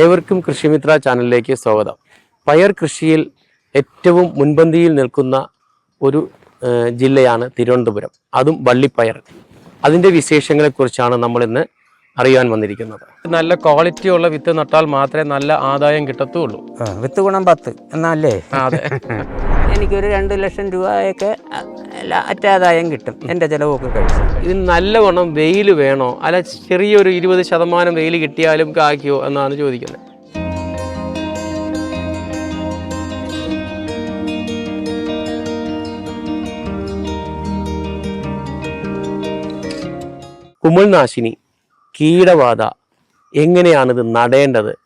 ഏവർക്കും കൃഷിമിത്ര ചാനലിലേക്ക് സ്വാഗതം. പയർ കൃഷിയിൽ ഏറ്റവും മുൻപന്തിയിൽ നിൽക്കുന്ന ഒരു ജില്ലയാണ് തിരുവനന്തപുരം. അതും വള്ളിപ്പയർ. അതിന്റെ വിശേഷങ്ങളെക്കുറിച്ചാണ് നമ്മൾ ഇന്ന് അറിയാൻ വന്നിരിക്കുന്നത്. നല്ല ക്വാളിറ്റി ഉള്ള വിത്ത് നട്ടാൽ മാത്രമേ നല്ല ആദായം കിട്ടത്തുള്ളൂ. വിത്ത് ഗുണം പത്ത് എന്നല്ലേ അതെ. എനിക്കൊരു രണ്ട് ലക്ഷം രൂപയൊക്കെ അറ്റാദായം കിട്ടും. എന്റെ ചിലവൊക്കെ കഴിച്ചു. ഇത് നല്ലവണ്ണം വെയിൽ വേണോ? അല്ല ചെറിയൊരു ഇരുപത് ശതമാനം വെയിൽ കിട്ടിയാലും കാക്കിയോ എന്നാണ് ചോദിക്കുന്നത്. കുമിൾനാശിനി. കീടബാധ എങ്ങനെയാണിത് നടേണ്ടത്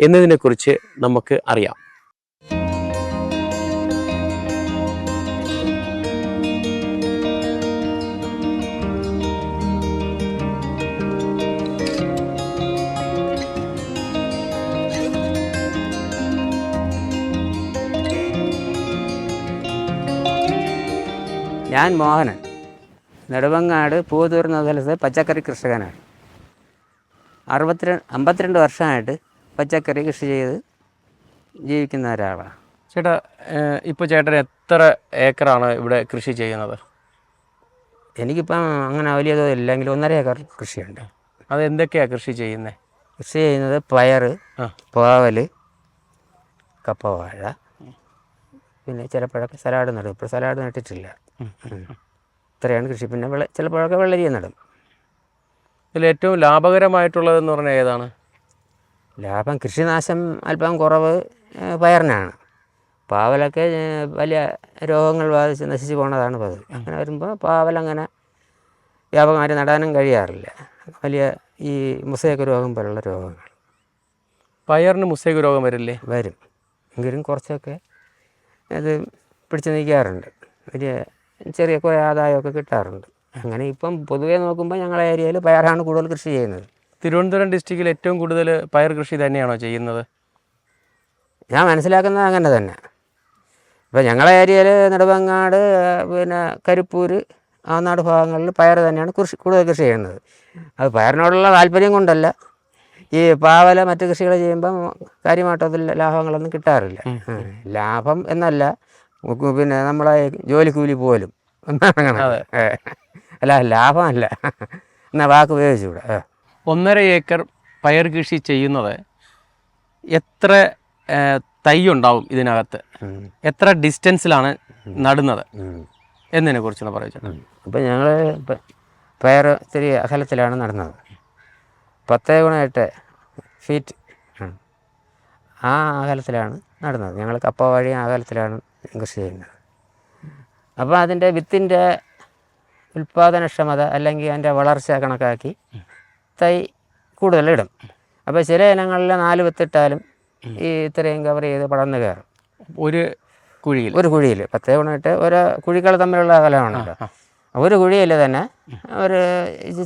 എന്നതിനെക്കുറിച്ച് നമുക്ക് അറിയാം. ഞാൻ മോഹനൻ. നെടുവങ്ങാട് പൂതൂർ എന്ന സ്ഥലത്ത് പച്ചക്കറി കർഷകനാണ് അറുപത്തിരണ്ട് അമ്പത്തിരണ്ട് വർഷമായിട്ട് പച്ചക്കറി കൃഷി ചെയ്ത് ജീവിക്കുന്ന ഒരാളാണ് ചേട്ടാ ഇപ്പോൾ ഇപ്പൊ ചേട്ടൻ എത്ര ഏക്കറാണ് ഇവിടെ കൃഷി ചെയ്യുന്നത്? എനിക്കിപ്പം അങ്ങനെ വലിയ തോതില്ലെങ്കിലും ഒന്നര ഏക്കർ കൃഷിയുണ്ട്. അത് എന്തൊക്കെയാണ് കൃഷി ചെയ്യുന്നത് കൃഷി ചെയ്യുന്നത് പയർ. പാവൽ കപ്പവാഴ പിന്നെ ചിലപ്പോഴൊക്കെ സലാഡ് നടും. ഇപ്പോൾ സലാഡ് നട്ടിട്ടില്ല. ഇത്രയാണ് കൃഷി. പിന്നെ വെള്ള ചിലപ്പോഴൊക്കെ വെള്ളരിയ നടും. ഇതിൽ ഏറ്റവും ലാഭകരമായിട്ടുള്ളതെന്ന് പറഞ്ഞാൽ ഏതാണ്? ലാഭം കൃഷിനാശം അല്പം കുറവ് പയറിനാണ്. പാവലൊക്കെ വലിയ രോഗങ്ങൾ ബാധിച്ച് നശിച്ചു പോണതാണ് പതിവ്. അങ്ങനെ വരുമ്പോൾ പാവലങ്ങനെ വ്യാപകമായിട്ട് നടാനും കഴിയാറില്ല. വലിയ ഈ മുസയൊക്കെ രോഗം പോലുള്ള രോഗങ്ങൾ. പയറിന് മുസൈക്ക് രോഗം വരില്ലേ? വരും. എങ്കിലും കുറച്ചൊക്കെ അത് പിടിച്ചു നിൽക്കാറുണ്ട് വലിയ ചെറിയ കുറേ ആദായമൊക്കെ കിട്ടാറുണ്ട്. അങ്ങനെ ഇപ്പം പൊതുവേ നോക്കുമ്പോൾ ഞങ്ങളുടെ ഏരിയയിൽ പയറാണ് കൂടുതൽ കൃഷി ചെയ്യുന്നത്. തിരുവനന്തപുരം ഡിസ്ട്രിക്റ്റിൽ ഏറ്റവും കൂടുതൽ പയർ കൃഷി തന്നെയാണോ ചെയ്യുന്നത്? ഞാൻ മനസ്സിലാക്കുന്നത് അങ്ങനെ തന്നെ. ഇപ്പം ഞങ്ങളുടെ ഏരിയയിൽ നെടുവങ്ങാട് പിന്നെ കരിപ്പൂർ ആ നാട് ഭാഗങ്ങളിൽ പയർ തന്നെയാണ് കൃഷി കൂടുതൽ കൃഷി ചെയ്യുന്നത്. അത് പയറിനോടുള്ള താല്പര്യം കൊണ്ടല്ല. ഈ പാവല മറ്റു കൃഷികൾ ചെയ്യുമ്പം കാര്യമായിട്ടതിൽ ലാഭങ്ങളൊന്നും കിട്ടാറില്ല. ലാഭം എന്നല്ല. പിന്നെ നമ്മളെ ജോലിക്കൂലി പോലും. ഒന്നാണ്. അല്ല ലാഭമല്ല. എന്നാൽ വാക്ക് ഉപയോഗിച്ചുകൂടെ ഒന്നര ഏക്കർ പയർ കൃഷി ചെയ്യുന്നത് എത്ര തൈ ഉണ്ടാവും ഇതിനകത്ത്? എത്ര ഡിസ്റ്റൻസിലാണ് നടുന്നത്. എന്നതിനെ കുറിച്ചാണ് പറയുന്നത് ചേട്ടാ അപ്പം ഞങ്ങൾ പയർ ഇത്തിരി അകലത്തിലാണ് നടന്നത്. പത്ത് ഗുണമായിട്ട് എട്ട് ഫീറ്റ് ആ. അകലത്തിലാണ് നടന്നത്. ഞങ്ങൾ കപ്പ വഴി അകലത്തിലാണ് കൃഷി ചെയ്യുന്നത്. അപ്പോൾ അതിന്റെ വിത്തിന്റെ ഉൽപ്പാദനക്ഷമത അല്ലെങ്കിൽ അതിന്റെ വളർച്ച കണക്കാക്കി തൈ കൂടുതലിടും അപ്പോൾ ചില ഇനങ്ങളിൽ നാല് വിത്തിട്ടാലും ഈ ഇത്രയും കവർ ചെയ്ത് പടർന്ന് കയറും. ഒരു കുഴിയിൽ. ഒരു കുഴിയിൽ. പത്തേ ഗുണമായിട്ട് ഓരോ കുഴികൾ തമ്മിലുള്ള അകലമാണല്ലോ ഒരു കുഴിയിൽ തന്നെ ഒരു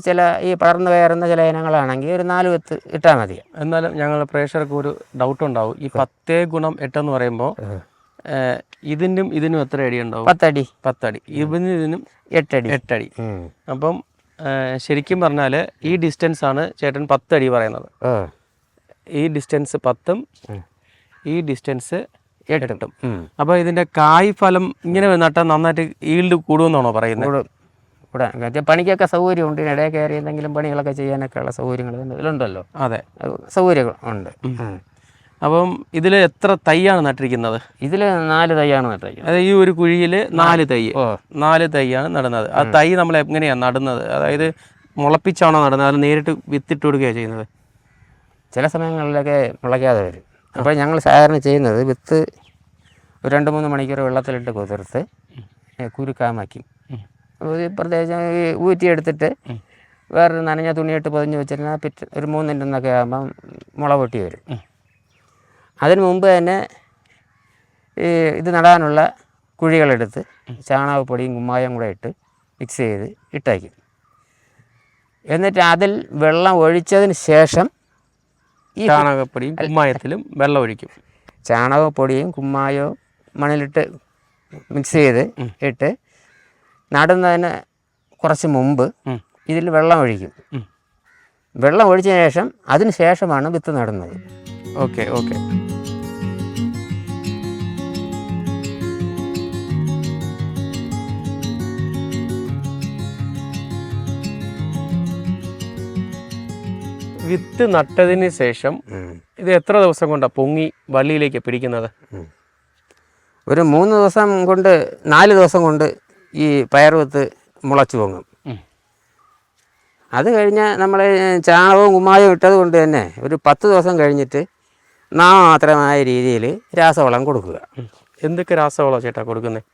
ചില ഈ പടർന്നു കയറുന്ന ചില ഇനങ്ങളാണെങ്കിൽ ഒരു നാല് വിത്ത് ഇട്ടാൽ മതി. എന്നാലും ഞങ്ങൾ പ്രേക്ഷകർക്ക് ഒരു ഡൗട്ട് ഉണ്ടാവും. ഈ പത്തേ ഗുണം എട്ടെന്ന് പറയുമ്പോൾ ഇതിനും ഇതിനും എത്ര അടി ഉണ്ടാവും? പത്തടി. പത്തടി. ഇതിനും ഇതിനും എട്ടടി. എട്ടടി. അപ്പം ശരിക്കും പറഞ്ഞാൽ ഈ ഡിസ്റ്റൻസ് ആണ് ചേട്ടൻ പത്തടി പറയുന്നത്. ഈ ഡിസ്റ്റൻസ് പത്തും ഉം. ഈ ഡിസ്റ്റൻസ് എട്ടും. ഉം. അപ്പോൾ ഇതിന്റെ കായ് ഫലം ഇങ്ങനെ നട്ടാൽ നന്നായിട്ട് ഈൽഡ് കൂടുമെന്നാണോ പറയുന്നത്? കൂടും. കൂടെ. മറ്റേ പണിക്കൊക്കെ സൗകര്യമുണ്ട്. ഇടയിൽ കയറി എന്തെങ്കിലും പണികളൊക്കെ ചെയ്യാനൊക്കെ ഉള്ള സൗകര്യങ്ങൾ ഇതിലുണ്ടല്ലോ. അതെ. സൗകര്യങ്ങൾ ഉണ്ട്. അപ്പം ഇതിൽ എത്ര തൈയാണ് നട്ടിരിക്കുന്നത്? ഇതിൽ നാല് തൈയാണ് നട്ടിരിക്കുന്നത്. അതായത് ഈ ഒരു കുഴിയിൽ നാല് തൈ. നാല് തൈയാണ് നടുന്നത്. ആ തൈ നമ്മൾ എങ്ങനെയാണ് നടുന്നത്? അതായത് മുളപ്പിച്ചാണോ നടുന്നത്? അത് നേരിട്ട് വിത്തിട്ട് കൊടുക്കുകയാണ് ചെയ്യുന്നത്? ചില സമയങ്ങളിലൊക്കെ മുളയ്ക്കാതെ വരും. അപ്പോൾ ഞങ്ങൾ സാധാരണ ചെയ്യുന്നത് വിത്ത് ഒരു രണ്ട് മൂന്ന് മണിക്കൂർ വെള്ളത്തിലിട്ട് കുതിർത്ത് കുരുക്കാമാക്കി പ്രത്യേകിച്ച് ഈ ഊറ്റിയെടുത്തിട്ട് വേറൊരു നനഞ്ഞ തുണിയിട്ട് പൊതിഞ്ഞ് വെച്ചിരുന്നാൽ പിറ്റ് ഒരു മൂന്നിന്റെ ഒന്നൊക്കെ ആകുമ്പം മുള പൊട്ടി വരും. അതിന് മുമ്പ് തന്നെ ഈ ഇത് നടാനുള്ള കുഴികളെടുത്ത് ചാണകപ്പൊടിയും കുമ്മായം കൂടെ ഇട്ട് മിക്സ് ചെയ്ത് ഇട്ടേക്കും. എന്നിട്ട് അതിൽ വെള്ളം ഒഴിച്ചതിന് ശേഷം ഈ ചാണകപ്പൊടിയും കുമ്മായത്തിലും വെള്ളം ഒഴിക്കും. ചാണകപ്പൊടിയും കുമ്മായവും മണ്ണിലിട്ട് മിക്സ് ചെയ്ത് ഇട്ട് നടുന്നതിന് കുറച്ച് മുമ്പ് ഇതിൽ വെള്ളം ഒഴിക്കും. വെള്ളം ഒഴിച്ചതിന് ശേഷം അതിന് ശേഷമാണ് വിത്ത് നടുന്നത്. Okay okay. വിത്ത് നട്ടതിന് ശേഷം ഇത് എത്ര ദിവസം കൊണ്ടാണ് പൊങ്ങി വള്ളിയിലേക്ക് പിടിക്കുന്നത്? ഒരു മൂന്ന് ദിവസം കൊണ്ട് നാല് ദിവസം കൊണ്ട് ഈ പയർ വിത്ത് മുളച്ചു പൊങ്ങും. അത് കഴിഞ്ഞ് നമ്മൾ ചാണകവും കുമ്മായവും ഇട്ടത് കൊണ്ട് തന്നെ ഒരു പത്ത് ദിവസം കഴിഞ്ഞിട്ട് മാത്രമായ രീതിയിൽ രാസവളം കൊടുക്കുക. എന്തൊക്കെ രാസവളം ചേട്ടാ കൊടുക്കുന്നത്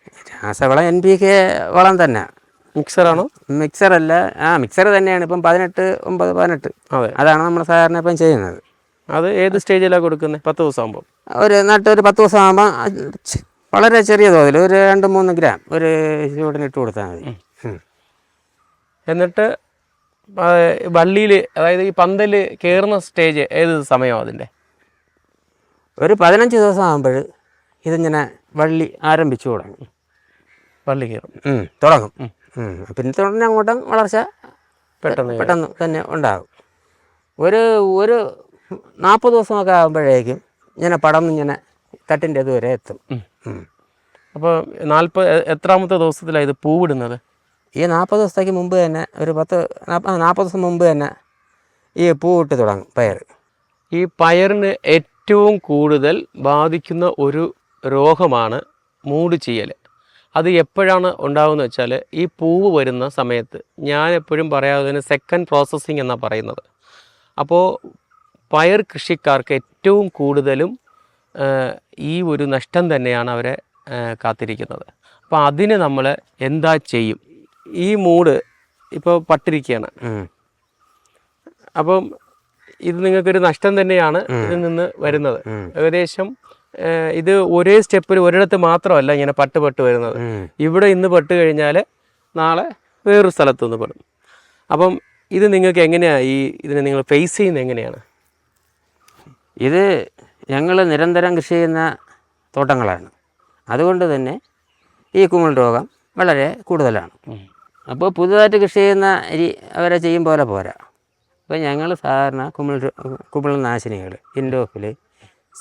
രാസവളം എൻ പി കെ വളം തന്നെ. മിക്സറാണോ? മിക്സർ അല്ല ആ മിക്സർ തന്നെയാണ്. ഇപ്പം പതിനെട്ട് ഒമ്പത് പതിനെട്ട്. അതെ. അതാണ് നമ്മൾ സാധാരണ ഇപ്പം ചെയ്യുന്നത്. അത് ഏത് സ്റ്റേജിലാണ് കൊടുക്കുന്നത് പത്ത് ദിവസം ആകുമ്പോൾ ഒരു നട്ട് ഒരു പത്ത് ദിവസം ആകുമ്പോൾ വളരെ ചെറിയ തോതിൽ ഒരു രണ്ട് മൂന്ന് ഗ്രാം ഒരു ചൂടിന് ഇട്ട് കൊടുത്താൽ മതി. എന്നിട്ട് വള്ളിയിൽ അതായത് ഈ പന്തൽ കയറുന്ന സ്റ്റേജ് ഏത് സമയമാണ് അതിന്റെ? ഒരു പതിനഞ്ച് ദിവസം ആകുമ്പോൾ ഇതിങ്ങനെ വള്ളി ആരംഭിച്ചു തുടങ്ങും. വള്ളി കയറും തുടങ്ങും. പിന്നെ തുടർന്ന് അങ്ങോട്ടും വളർച്ച പെട്ടെന്ന് പെട്ടെന്ന് തന്നെ ഉണ്ടാകും. ഒരു ഒരു നാൽപ്പത് ദിവസമൊക്കെ ആകുമ്പോഴേക്കും ഇങ്ങനെ പടം ഇങ്ങനെ തട്ടിന്റെ ഇതുവരെ എത്തും. അപ്പോൾ നാൽപ്പത് എത്രാമത്തെ ദിവസത്തിലാണ് ഇത് പൂവിടുന്നത്? ഈ നാൽപ്പത് ദിവസത്തേക്ക് മുമ്പ് തന്നെ ഒരു പത്ത് നാൽപ്പത് ദിവസം മുമ്പ് തന്നെ ഈ പൂ ഇട്ട് തുടങ്ങും പയർ. ഈ പയറിന് ഏറ്റവും കൂടുതൽ ബാധിക്കുന്ന ഒരു രോഗമാണ് മൂട് ചീയൽ അത് എപ്പോഴാണ് ഉണ്ടാകുന്നത് വെച്ചാൽ ഈ പൂവ് വരുന്ന സമയത്ത് ഞാൻ എപ്പോഴും പറയാതിന് സെക്കൻഡ് പ്രോസസ്സിങ് എന്നാണ് പറയുന്നത്. അപ്പോൾ പയർ കൃഷിക്കാർക്ക് ഏറ്റവും കൂടുതലും ഈ ഒരു നഷ്ടം തന്നെയാണ് അവരെ കാത്തിരിക്കുന്നത്. അപ്പോൾ അതിന് നമ്മൾ എന്താ ചെയ്യും? ഈ മൂട് ഇപ്പോൾ പട്ടിരിക്കുകയാണ്. അപ്പം ഇത് നിങ്ങൾക്കൊരു നഷ്ടം തന്നെയാണ് ഇതിൽ നിന്ന് വരുന്നത്. ഏകദേശം ഇത് ഒരേ സ്റ്റെപ്പിൽ ഒരിടത്ത് മാത്രമല്ല ഇങ്ങനെ പട്ട് പട്ട് വരുന്നത്. ഇവിടെ ഇന്ന് പെട്ട് കഴിഞ്ഞാൽ നാളെ വേറൊരു സ്ഥലത്ത് നിന്ന് പെടും. അപ്പം ഇത് നിങ്ങൾക്ക് എങ്ങനെയാണ് ഈ ഇതിനെ നിങ്ങൾ ഫേസ് ചെയ്യുന്നത് എങ്ങനെയാണ്? ഇത് ഞങ്ങൾ നിരന്തരം കൃഷി ചെയ്യുന്ന തോട്ടങ്ങളാണ്. അതുകൊണ്ട് തന്നെ ഈ കുമിൾ രോഗം വളരെ കൂടുതലാണ്. അപ്പോൾ പുതുതായിട്ട് കൃഷി ചെയ്യുന്ന അരി അവരെ ചെയ്യും പോലെ പോരാ. അപ്പോൾ ഞങ്ങൾ സാധാരണ കുമിൾ കുമിൾ നാശിനികൾ ഇൻഡോഫിൽ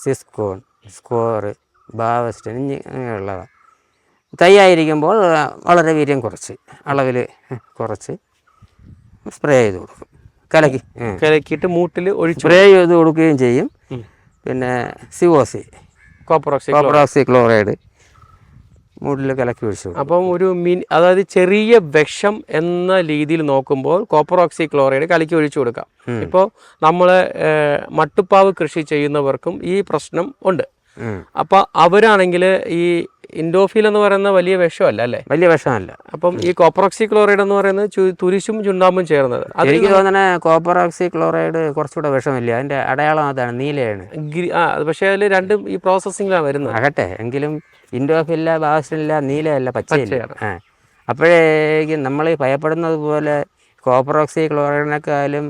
സിസ്കോൺ സ്കോർ ബാവസ്റ്റൻ ഇങ്ങനെയുള്ളവ തൈയായിരിക്കുമ്പോൾ വളരെ വീര്യം കുറച്ച് അളവിൽ കുറച്ച് സ്പ്രേ ചെയ്ത് കൊടുക്കും. കലക്കി കലക്കിയിട്ട് മൂട്ടിൽ ഒഴിച്ച് സ്പ്രേ ചെയ്ത് കൊടുക്കുകയും ചെയ്യും. പിന്നെ സിവോസി കോപ്പറോക്സി കോപ്പറോക്സി ക്ലോറൈഡ് മൂട്ടിൽ കലക്കി ഒഴിച്ചു കൊടുക്കും. അപ്പം ഒരു മിൻ അതായത് ചെറിയ വിഷം എന്ന രീതിയിൽ നോക്കുമ്പോൾ കോപ്പർ ഓക്സി ക്ലോറൈഡ് കലക്കി ഒഴിച്ചു കൊടുക്കാം. ഇപ്പോൾ നമ്മൾ മട്ടുപ്പാവ് കൃഷി ചെയ്യുന്നവർക്കും ഈ പ്രശ്നം ഉണ്ട്. അപ്പം അപ്പോൾ അവരാണെങ്കിൽ ഈ ഇൻഡോഫിൽ എന്ന് പറയുന്ന വലിയ വിഷമല്ല അല്ലേ? വലിയ വിഷമല്ല. അപ്പം ഈ കോപ്പറോക്സി ക്ലോറൈഡ് എന്ന് പറയുന്നത് തുരിശും ചുണ്ടാമ്പും ചേർന്നത്. എനിക്ക് തോന്നുന്നത് കോപ്പറോക്സി ക്ലോറൈഡ് കുറച്ചുകൂടെ വിഷമില്ല അതിന്റെ അടയാളം അതാണ് നീലയാണ്. ആ പക്ഷേ അതിൽ രണ്ടും ഈ പ്രോസസ്സിങ്ങിലാണ് വരുന്നത്. ആകട്ടെ എങ്കിലും ഇൻഡോഫില്ല ബാസിലില്ല നീലയല്ല പച്ചയില്ല. അപ്പോഴേക്കും നമ്മൾ ഭയപ്പെടുന്നത് പോലെ കോപ്പറോക്സി ക്ലോറൈഡിനേക്കാളും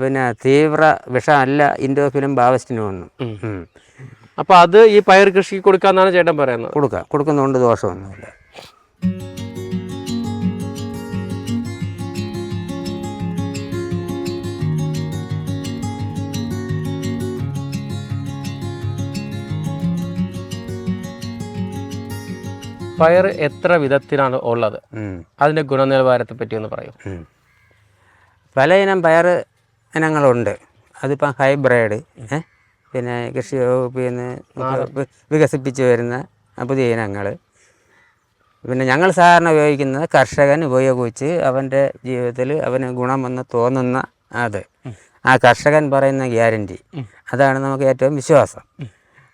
പിന്നെ തീവ്ര വിഷമല്ല ഇൻഡോഫിലും ബാവസ്റ്റിനും ഒന്നും. അപ്പോൾ അത് ഈ പയർ കൃഷിക്ക് കൊടുക്കാന്നാണ് ചേട്ടൻ പറയുന്നത് കൊടുക്കാം കൊടുക്കുന്നതുകൊണ്ട് ദോഷമൊന്നുമില്ല പയർ എത്ര വിധത്തിലാണ് ഉള്ളത്. അതിന്റെ ഗുണനിലവാരത്തെ പറ്റി ഒന്ന് പറയൂ. പല ഇനം പയർ ഇനങ്ങളുണ്ട് അതിപ്പം ഹൈബ്രിഡ് ഏ? പിന്നെ കൃഷി വകുപ്പിൽ നിന്ന് വികസിപ്പിച്ചു വരുന്ന പുതിയ ഇനങ്ങൾ പിന്നെ ഞങ്ങൾ സാധാരണ ഉപയോഗിക്കുന്നത് കർഷകൻ ഉപയോഗിച്ച് അവന്റെ ജീവിതത്തിൽ അവന് ഗുണമെന്ന് തോന്നുന്ന അത്. ആ കർഷകൻ പറയുന്ന ഗ്യാരന്റി. അതാണ് നമുക്ക് ഏറ്റവും വിശ്വാസം.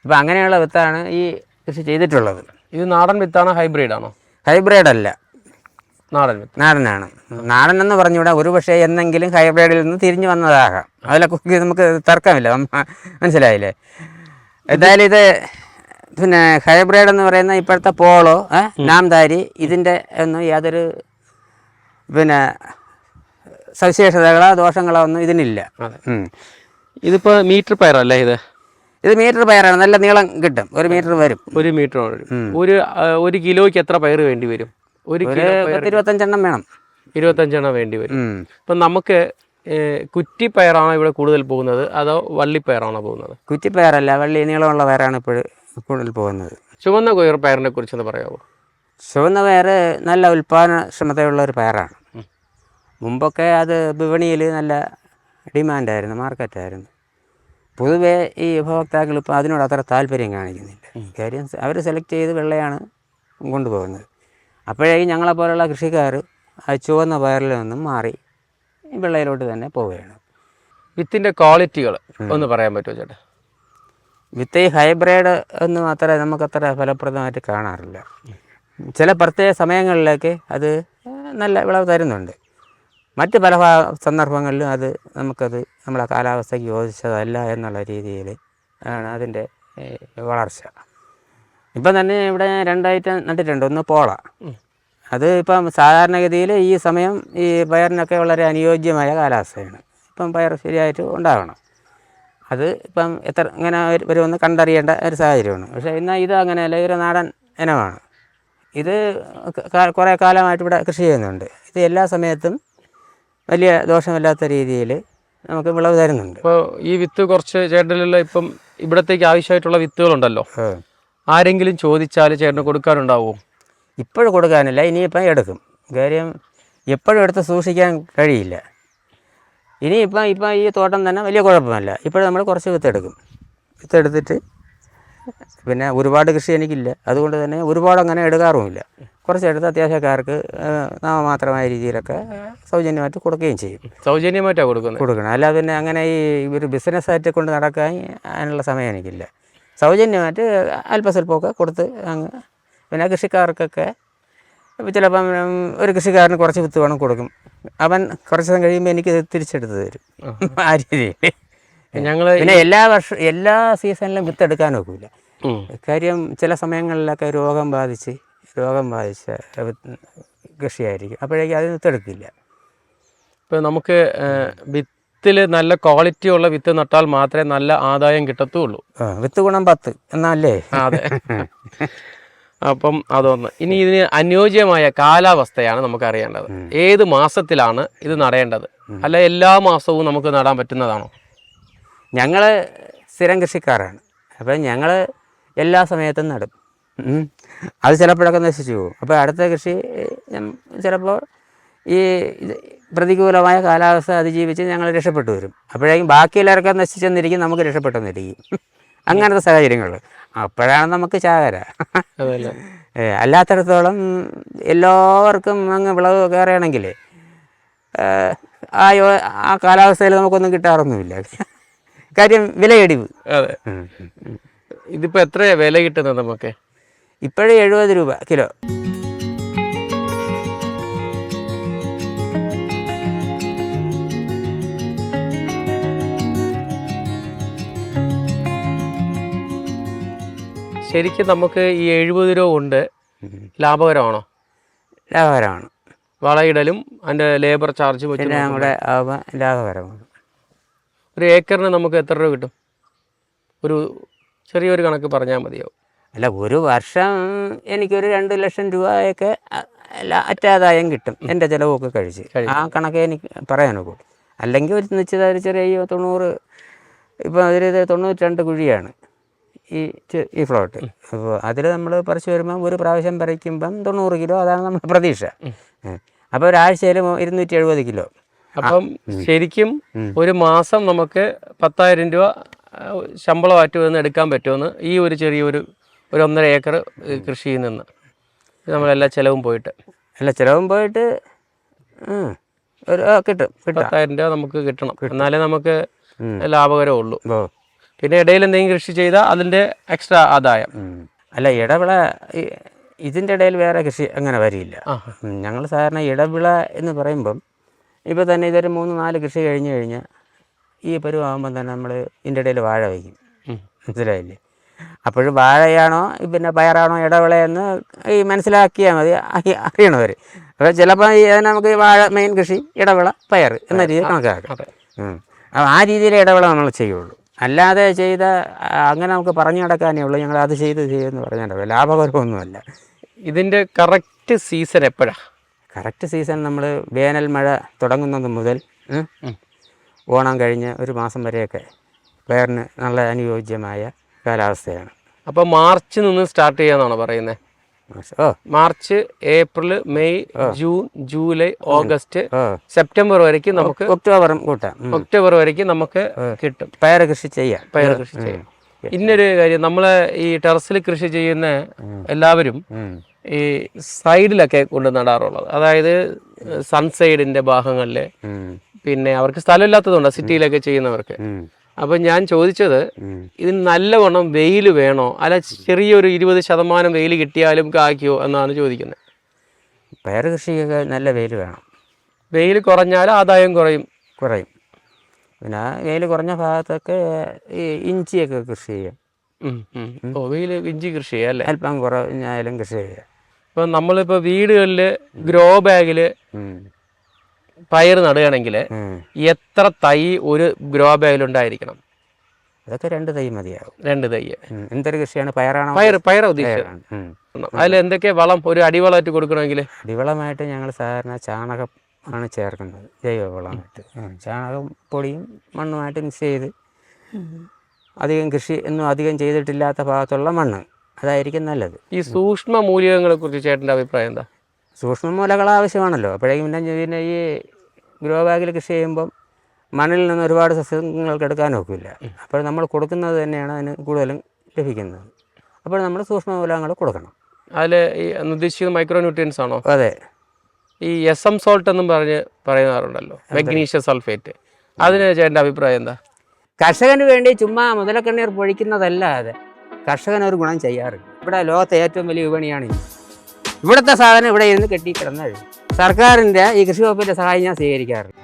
അപ്പം അങ്ങനെയുള്ള വിത്താണ് ഈ കൃഷി ചെയ്തിട്ടുള്ളത്. ഇത് നാടൻ വിത്താണോ ഹൈബ്രിഡ് ആണോ ഹൈബ്രിഡ് അല്ല നാടൻ നാടനാണ്. നാടൻ എന്ന് പറഞ്ഞുകൂടാ ഒരു പക്ഷേ എന്നെങ്കിലും ഹൈബ്രിഡിൽ നിന്ന് തിരിഞ്ഞു വന്നതാകാം. അതിലൊക്കെ നമുക്ക് തർക്കമില്ല. മനസ്സിലായില്ലേ? എന്തായാലും ഇത് പിന്നെ ഹൈബ്രിഡ് എന്ന് പറയുന്ന ഇപ്പോഴത്തെ പോളോ നാംധാരി നാംദാരി ഇതിന്റെ ഒന്നും യാതൊരു പിന്നെ സവിശേഷതകളോ ദോഷങ്ങളോ ഒന്നും ഇതിനില്ല. ഇതിപ്പോൾ മീറ്റർ പയറല്ലേ ഇത്? ഇത് മീറ്റർ പയറാണ്. നല്ല നീളം കിട്ടും. ഒരു മീറ്റർ വരും. ഒരു മീറ്റർ ഒരു ഒരു കിലോയ്ക്ക് എത്ര പയർ വേണ്ടി വരും? ഒരു ഇരുപത്തഞ്ചെണ്ണം വേണം. ഇരുപത്തഞ്ചെണ്ണം വേണ്ടി വരും. ഇപ്പം നമുക്ക് കുറ്റി കുറ്റിപ്പയറാണോ ഇവിടെ കൂടുതൽ പോകുന്നത്? അതോ വള്ളിപ്പയറാണോ പോകുന്നത്? കുറ്റിപ്പയറല്ല വള്ളി നീളമുള്ള പയറാണ് ഇപ്പോൾ കൂടുതൽ പോകുന്നത്. ചുവന്ന കൊയർ പയറിനെ കുറിച്ചൊന്ന് പറയാമോ ചുവന്ന പയർ നല്ല ഉൽപ്പാദനക്ഷമതയുള്ള ഒരു പയറാണ്. മുമ്പൊക്കെ അത് വിപണിയിൽ നല്ല ഡിമാൻഡായിരുന്നു മാർക്കറ്റായിരുന്നു. പൊതുവെ ഈ ഉപഭോക്താക്കൾ ഇപ്പോൾ അതിനോട് അത്ര താല്പര്യം കാണിക്കുന്നില്ല. കാര്യം അവർ സെലക്ട് ചെയ്ത് വെള്ളയാണ് കൊണ്ടുപോകുന്നത്. അപ്പോഴേക്കും ഞങ്ങളെപ്പോലുള്ള കൃഷിക്കാർ ആ ചുവന്ന പയറിൽ നിന്നും മാറി ഈ വെള്ളയിലോട്ട് തന്നെ പോവുകയാണ്. വിത്തിന്റെ ക്വാളിറ്റികൾ ഒന്ന് പറയാൻ പറ്റുമോ ചേട്ടാ? വിത്ത് ഈ ഹൈബ്രിഡ് എന്ന് മാത്രമേ നമുക്കത്ര ഫലപ്രദമായിട്ട് കാണാറില്ല. ചില പ്രത്യേക സമയങ്ങളിലേക്ക് അത് നല്ല വിളവ് തരുന്നുണ്ട്. മറ്റ് പല സന്ദർഭങ്ങളിലും അത് നമുക്കത് നമ്മളെ കാലാവസ്ഥയ്ക്ക് യോജിച്ചതല്ല എന്നുള്ള രീതിയിൽ ആണ് അതിന്റെ വളർച്ച. ഇപ്പം തന്നെ ഇവിടെ രണ്ടായിട്ട് നട്ടിട്ടുണ്ട് ഒന്ന് പോള. അത് ഇപ്പം സാധാരണഗതിയിൽ ഈ സമയം ഈ പയറിനൊക്കെ വളരെ അനുയോജ്യമായ കാലാവസ്ഥയാണ്. ഇപ്പം പയർ ശരിയായിട്ട് ഉണ്ടാകണം അത് ഇപ്പം എത്ര ഇങ്ങനെ വരു- വരുമെന്ന് കണ്ടറിയേണ്ട ഒരു സാഹചര്യമാണ്. പക്ഷേ എന്നാൽ ഇത് അങ്ങനെയല്ല ഒരു നാടൻ ഇനമാണ്. ഇത് കുറേ കാലമായിട്ട് ഇവിടെ കൃഷി ചെയ്യുന്നുണ്ട്. ഇത് എല്ലാ സമയത്തും വലിയ ദോഷമില്ലാത്ത രീതിയിൽ നമുക്ക് വിളവ് തരുന്നുണ്ട്. ഇപ്പോൾ ഈ വിത്ത് കുറച്ച് ചേട്ടനിലുള്ള ഇപ്പം ഇവിടത്തേക്ക് ആവശ്യമായിട്ടുള്ള വിത്തുകളുണ്ടല്ലോ. ആരെങ്കിലും ചോദിച്ചാൽ ചേട്ടന് കൊടുക്കാനുണ്ടാവുമോ ഇപ്പോഴും കൊടുക്കാനില്ല ഇനിയിപ്പം എടുക്കും. കാര്യം എപ്പോഴും എടുത്ത് സൂക്ഷിക്കാൻ കഴിയില്ല. ഇനിയിപ്പം ഇപ്പം ഈ തോട്ടം തന്നെ വലിയ കുഴപ്പമല്ല ഇപ്പോഴും നമ്മൾ കുറച്ച് വിത്തെടുക്കും. വിത്തെടുത്തിട്ട് പിന്നെ ഒരുപാട് കൃഷി എനിക്കില്ല. അതുകൊണ്ട് തന്നെ ഒരുപാട് അങ്ങനെ എടുക്കാറുമില്ല. കുറച്ചെടുത്ത് അത്യാവശ്യക്കാർക്ക് നാമമാത്രമായ രീതിയിലൊക്കെ സൗജന്യമായിട്ട് കൊടുക്കുകയും ചെയ്യും. സൗജന്യമായിട്ടാണ് കൊടുക്കുന്നത്? കൊടുക്കണം. അല്ലാതെ പിന്നെ അങ്ങനെ ഈ ഒരു ബിസിനസ്സായിട്ട് കൊണ്ട് നടക്കാൻ അതിനുള്ള സമയം എനിക്കില്ല. സൗജന്യമായിട്ട് അല്പസ്വല്പമൊക്കെ കൊടുത്ത് അങ്ങ് പിന്നെ കൃഷിക്കാർക്കൊക്കെ ചിലപ്പം ഒരു കൃഷിക്കാരന് കുറച്ച് വിത്ത് വേണം കൊടുക്കും. അവൻ കുറച്ച് ദിവസം കഴിയുമ്പോൾ എനിക്ക് തിരിച്ചെടുത്ത് തരും. ആ രീതിയിൽ ഞങ്ങൾ പിന്നെ എല്ലാ വർഷം എല്ലാ സീസണിലും വിത്ത് എടുക്കാൻ ഒക്കില്ല. കാര്യം ചില സമയങ്ങളിലൊക്കെ രോഗം ബാധിച്ച് രോഗം ബാധിച്ച വിത്ത് കൃഷിയായിരിക്കും. അപ്പോഴേക്കും അതിന് വിത്തെടുക്കില്ല. ഇപ്പം നമുക്ക് വിത്തിൽ നല്ല ക്വാളിറ്റി ഉള്ള വിത്ത് നട്ടാൽ മാത്രമേ നല്ല ആദായം കിട്ടത്തുള്ളൂ. വിത്ത് ഗുണം പത്ത് എന്നല്ലേ അതെ. അപ്പം അതൊന്ന്. ഇനി ഇതിന് അനുയോജ്യമായ കാലാവസ്ഥയാണ് നമുക്ക് അറിയേണ്ടത് ഏത് മാസത്തിലാണ് ഇത് നടേണ്ടത്? അല്ല എല്ലാ മാസവും നമുക്ക് നടാൻ പറ്റുന്നതാണോ? ഞങ്ങൾ സ്ഥിരം കൃഷിക്കാരാണ്. അപ്പം ഞങ്ങൾ എല്ലാ സമയത്തും നടും. അത് ചിലപ്പോഴൊക്കെ നശിച്ചു പോകും. അപ്പോൾ അടുത്ത കൃഷി ചിലപ്പോൾ ഈ പ്രതികൂലമായ കാലാവസ്ഥ അതിജീവിച്ച് ഞങ്ങൾ രക്ഷപ്പെട്ടു വരും. അപ്പോഴേക്കും ബാക്കി എല്ലാവർക്കും നശിച്ചെന്നിരിക്കും നമുക്ക് രക്ഷപ്പെട്ടെന്നിരിക്കും. അങ്ങനത്തെ സാഹചര്യങ്ങൾ അപ്പോഴാണ് നമുക്ക് ചാകര. അല്ലാത്തടത്തോളം എല്ലാവർക്കും അങ്ങ് വിളവ് കയറുകയാണെങ്കിൽ ആ യോ- ആ കാലാവസ്ഥയിൽ നമുക്കൊന്നും കിട്ടാറൊന്നുമില്ല. കാര്യം വിലയിടിവ്. അതെ. ഇതിപ്പോൾ എത്ര വില കിട്ടുന്നത് നമുക്ക്? ഇപ്പോഴേ എഴുപത് രൂപ കിലോ. ശരിക്കും നമുക്ക് ഈ എഴുപത് രൂപ കൊണ്ട് ലാഭകരമാണോ? ലാഭകരമാണ്. വളയിടലും അതിന്റെ ലേബർ ചാർജ് പിന്നെ നമ്മുടെ ലാഭകരമാണ്. ഒരു ഏക്കറിന് നമുക്ക് എത്ര രൂപ കിട്ടും? ഒരു ചെറിയൊരു കണക്ക് പറഞ്ഞാൽ മതിയോ അല്ല ഒരു വർഷം എനിക്കൊരു രണ്ട് ലക്ഷം രൂപയൊക്കെ അറ്റാദായം കിട്ടും. എന്റെ ചിലവൊക്കെ കഴിച്ച്. ആ കണക്ക് എനിക്ക് പറയാനൊക്കെ അല്ലെങ്കിൽ ഒരു നിശ്ചിത ഒരു ചെറിയ തൊണ്ണൂറ് ഇപ്പം ഒരു ഇത് തൊണ്ണൂറ്റി രണ്ട് കുഴിയാണ്. ഈ ഈ ഫ്ലോട്ട് അപ്പോൾ അതിൽ നമ്മൾ പറിച്ചു വരുമ്പം ഒരു പ്രാവശ്യം പറിക്കുമ്പം തൊണ്ണൂറ് കിലോ അതാണ് നമ്മുടെ പ്രതീക്ഷ. അപ്പോൾ ഒരാഴ്ചയിൽ ഇരുന്നൂറ്റി എഴുപത് കിലോ. അപ്പം ശരിക്കും ഒരു മാസം നമുക്ക് പത്തായിരം രൂപ ശമ്പളമായിട്ട് വന്ന് എടുക്കാൻ പറ്റുമെന്ന് ഈ ഒരു ചെറിയൊരു ഒരു ഒന്നര ഏക്കർ കൃഷിയിൽ നിന്ന്. നമ്മളെല്ലാ ചിലവും പോയിട്ട്. എല്ലാ ചിലവും പോയിട്ട് ഒരു കിട്ടും പത്തായിരം രൂപ നമുക്ക് കിട്ടണം. എന്നാലേ നമുക്ക് ലാഭകരമുള്ളൂ പിന്നെ ഇടയിൽ എന്തെങ്കിലും കൃഷി ചെയ്താൽ അതിന്റെ എക്സ്ട്രാ ആദായം. അല്ല ഇടവിള ഇതിന്റെ ഇടയിൽ വേറെ കൃഷി അങ്ങനെ വരില്ല. ഞങ്ങൾ സാധാരണ ഇടവിള എന്ന് പറയുമ്പം ഇപ്പോൾ തന്നെ ഇതൊരു മൂന്ന് നാല് കൃഷി കഴിഞ്ഞ് കഴിഞ്ഞാൽ ഈ പരുവാകുമ്പം തന്നെ നമ്മൾ ഇതിന്റെ ഇടയിൽ വാഴ വയ്ക്കും. മനസ്സിലായില്ലേ? അപ്പോഴും വാഴയാണോ പിന്നെ പയറാണോ ഇടവിളയെന്ന് ഈ മനസ്സിലാക്കിയാൽ മതി. അറി- അറിയണവർ അപ്പോൾ ചിലപ്പോൾ ഈ അതിന് നമുക്ക് വാഴ മെയിൻ കൃഷി ഇടവിള പയർ എന്ന രീതിയിൽ കണക്കാക്കാം. അപ്പം അപ്പോൾ ആ രീതിയിൽ ഇടവിള നമ്മൾ ചെയ്യുള്ളൂ. അല്ലാതെ ചെയ്ത അങ്ങനെ നമുക്ക് പറഞ്ഞു നടക്കാനേ ഉള്ളൂ. ഞങ്ങൾ അത് ചെയ്ത് ചെയ്യുമെന്ന് പറഞ്ഞാൽ ലാഭകരമൊന്നുമല്ല. ഇതിന്റെ കറക്റ്റ് സീസൺ എപ്പോഴാണ് കറക്റ്റ് സീസൺ നമ്മൾ വേനൽ മഴ തുടങ്ങുന്നത് മുതൽ ഓണം കഴിഞ്ഞ് ഒരു മാസം വരെയൊക്കെ പയറിന് നല്ല അനുയോജ്യമായ കാലാവസ്ഥയാണ്. അപ്പോൾ മാർച്ച് നിന്ന് സ്റ്റാർട്ട് ചെയ്യാന്നാണോ പറയുന്നത് March April May June July August September വരയ്ക്കും നമുക്ക് ഒക്ടോബർ കൂട്ടാം ഒക്ടോബർ വരയ്ക്കും നമുക്ക് കിട്ടും. പയർ കൃഷി ചെയ്യാം. പയർ കൃഷി ചെയ്യാം. ഇന്നൊരു കാര്യം നമ്മൾ ഈ ടെറസിൽ കൃഷി ചെയ്യുന്ന എല്ലാവരും ഈ സൈഡിലൊക്കെ കൊണ്ട് നടാറുള്ളത്. അതായത് സൺസൈഡിന്റെ ഭാഗങ്ങളിൽ. പിന്നെ അവർക്ക് സ്ഥലമില്ലാത്തതുകൊണ്ട് സിറ്റിയിലൊക്കെ ചെയ്യുന്നവർക്ക്. അപ്പം ഞാൻ ചോദിച്ചത് ഇത് ഇതിന് നല്ലവണ്ണം വെയിൽ വേണോ? അല്ല ചെറിയൊരു ഇരുപത് ശതമാനം വെയിൽ കിട്ടിയാലും കായ്ക്കുമോ എന്നാണ് ചോദിക്കുന്നത്. പയർ കൃഷിയൊക്കെ നല്ല വെയിൽ വേണം. വെയിൽ കുറഞ്ഞാൽ ആദായം കുറയും. കുറയും. പിന്നെ വെയിൽ കുറഞ്ഞ ഭാഗത്തൊക്കെ ഈ ഇഞ്ചിയൊക്കെ കൃഷി ചെയ്യാം. ഓ വെയിൽ ഇഞ്ചി കൃഷി ചെയ്യാം അല്ലേ? അല്പം കുറഞ്ഞായാലും കൃഷി ചെയ്യാം. ഇപ്പം നമ്മളിപ്പോൾ വീടുകളിൽ ഗ്രോ ബാഗിൽ. പയർ നടുകയാണെങ്കിൽ എത്ര തൈ ഒരു ഗ്രോ ബാഗിലുണ്ടായിരിക്കണം അതൊക്കെ രണ്ട് തൈ മതിയാവും. രണ്ട് തൈ. എന്തൊരു കൃഷിയാണ്? പയറാണോ? പയർ പയർ ഉദ്ദേശിച്ചത്. പയറാണ്. അതിൽ എന്തൊക്കെ വളം ഒരു അടിവളമായിട്ട് കൊടുക്കണമെങ്കിൽ അടിവളമായിട്ട് ഞങ്ങൾ സാധാരണ ചാണകം ആണ് ചേർക്കുന്നത് ജൈവവളമായിട്ട്. ചാണകം പൊടിയും മണ്ണുമായിട്ട് മിക്സ് ചെയ്ത് അധികം കൃഷി ഒന്നും അധികം ചെയ്തിട്ടില്ലാത്ത ഭാഗത്തുള്ള മണ്ണ്. അതായിരിക്കും നല്ലത്. ഈ സൂക്ഷ്മ മൂലകങ്ങളെ കുറിച്ച് ചേട്ടന്റെ അഭിപ്രായം എന്താ? സൂക്ഷ്മമൂലകൾ ആവശ്യമാണല്ലോ. അപ്പോഴേക്കും പിന്നെ പിന്നെ ഈ ഗ്രോ ബാഗിൽ കൃഷി ചെയ്യുമ്പം മണ്ണിൽ നിന്ന് ഒരുപാട് സസ്യങ്ങൾക്ക് എടുക്കാൻ ഒക്കില്ല. അപ്പോൾ നമ്മൾ കൊടുക്കുന്നത് തന്നെയാണ് അതിന് കൂടുതലും ലഭിക്കുന്നത്. അപ്പോൾ നമ്മൾ സൂക്ഷ്മമൂലകങ്ങൾ കൊടുക്കണം. അതിൽ ഈ ഉദ്ദേശിക്കുന്ന മൈക്രോ ന്യൂട്രിയൻസ് ആണോ? അതെ. ഈ എസ് എം സോൾട്ട് എന്നും പറഞ്ഞ് പറയുന്നവരുണ്ടല്ലോ. മെഗ്നീഷ്യം സൾഫേറ്റ് അതിന് ചേട്ടന്റെ അഭിപ്രായം എന്താ? കർഷകന് വേണ്ടി ചുമ്മാ മുതലക്കണ്ണീർ പൊഴിക്കുന്നതല്ലാതെ കർഷകന് ഒരു ഗുണം ചെയ്യാറുണ്ട് ഇവിടെ ലോകത്തെ ഏറ്റവും വലിയ വിപണിയാണ് ഇഞ്ചി ഇവിടുത്തെ സാധനം ഇവിടെ ഇരുന്ന് കെട്ടി കിടന്നു സർക്കാരിന്റെ ഈ കൃഷി വകുപ്പിന്റെ സഹായം ഞാൻ സ്വീകരിക്കാറില്ല